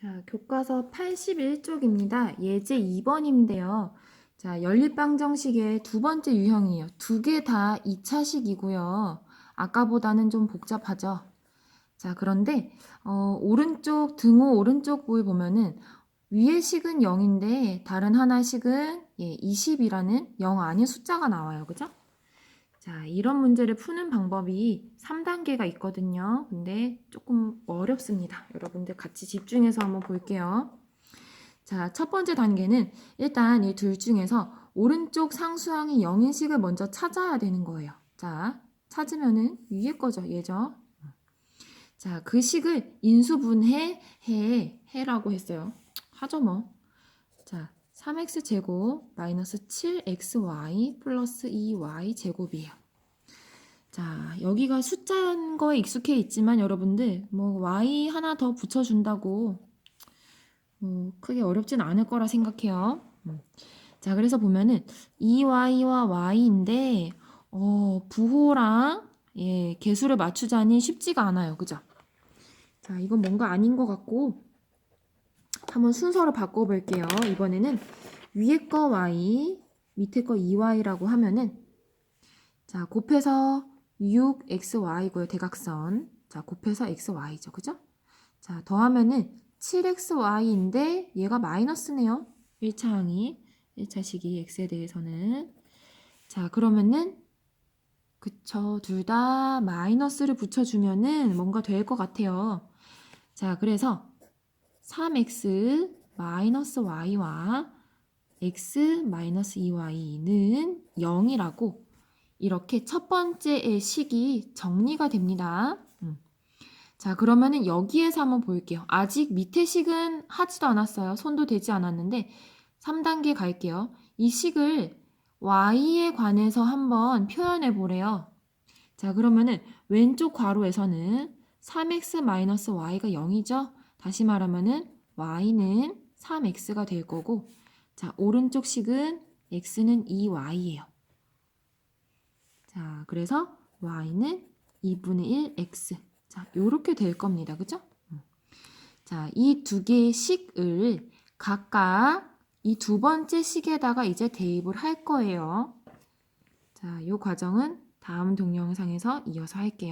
자, 교과서 81쪽입니다. 예제 2번인데요. 자, 연립방 정식의 두 번째 유형이에요. 두 개 다 2차식이고요. 아까보다는 좀 복잡하죠. 자, 그런데 어, 오른쪽 등호 오른쪽 부에 보면은 위의 식은 0인데 다른 하나 식은 예, 20이라는 0 아닌 숫자가 나와요. 그죠? 자, 이런 문제를 푸는 방법이 3단계가 있거든요. 근데 조금 어렵습니다. 여러분들 같이 집중해서 한번 볼게요. 자, 첫 번째 단계는 일단 이 둘 중에서 오른쪽 상수항이 0인 식을 먼저 찾아야 되는 거예요. 자, 찾으면은 위에 거죠. 얘죠. 자, 그 식을 인수분해 해 해라고 했어요. 하죠 뭐. 자, 3x 제곱 마이너스 7xy 플러스 2y 제곱이에요. 자, 여기가 숫자인 거에 익숙해 있지만 여러분들 뭐 y 하나 더 붙여 준다고 뭐 크게 어렵진 않을 거라 생각해요. 음. 자, 그래서 보면은 2y와 y인데 어, 부호랑 예, 개수를 맞추자니 쉽지가 않아요. 그죠? 자, 이건 뭔가 아닌 것 같고 한번 순서를 바꿔볼게요. 이번에는 위에 거 y, 밑에 거 2y라고 하면은 자 곱해서 6xy고요. 대각선. 자 곱해서 xy죠. 그죠? 자 더하면은 7xy인데 얘가 마이너스네요. 1차 항이 1차 식이 x에 대해서는 자 그러면은 그쵸 둘 다 마이너스를 붙여주면은 뭔가 될 것 같아요. 자 그래서 3x 마이너스 y와 x 마이너스 2y는 0이라고 이렇게 첫 번째의 식이 정리가 됩니다. 음. 자, 그러면은 여기에서 한번 볼게요. 아직 밑에 식은 하지도 않았어요. 손도 대지 않았는데 3단계 갈게요. 이 식을 y에 관해서 한번 표현해 보래요. 자, 그러면은 왼쪽 괄호에서는 3x 마이너스 y가 0이죠. 다시 말하면은 y는 3x가 될 거고 자, 오른쪽 식은 x는 2y예요. 자, 그래서 y는 2분의 1x. 자, 요렇게 될 겁니다. 그죠? 음. 자, 이 두 개의 식을 각각 이 두 번째 식에다가 이제 대입을 할 거예요. 자, 요 과정은 다음 동영상에서 이어서 할게요.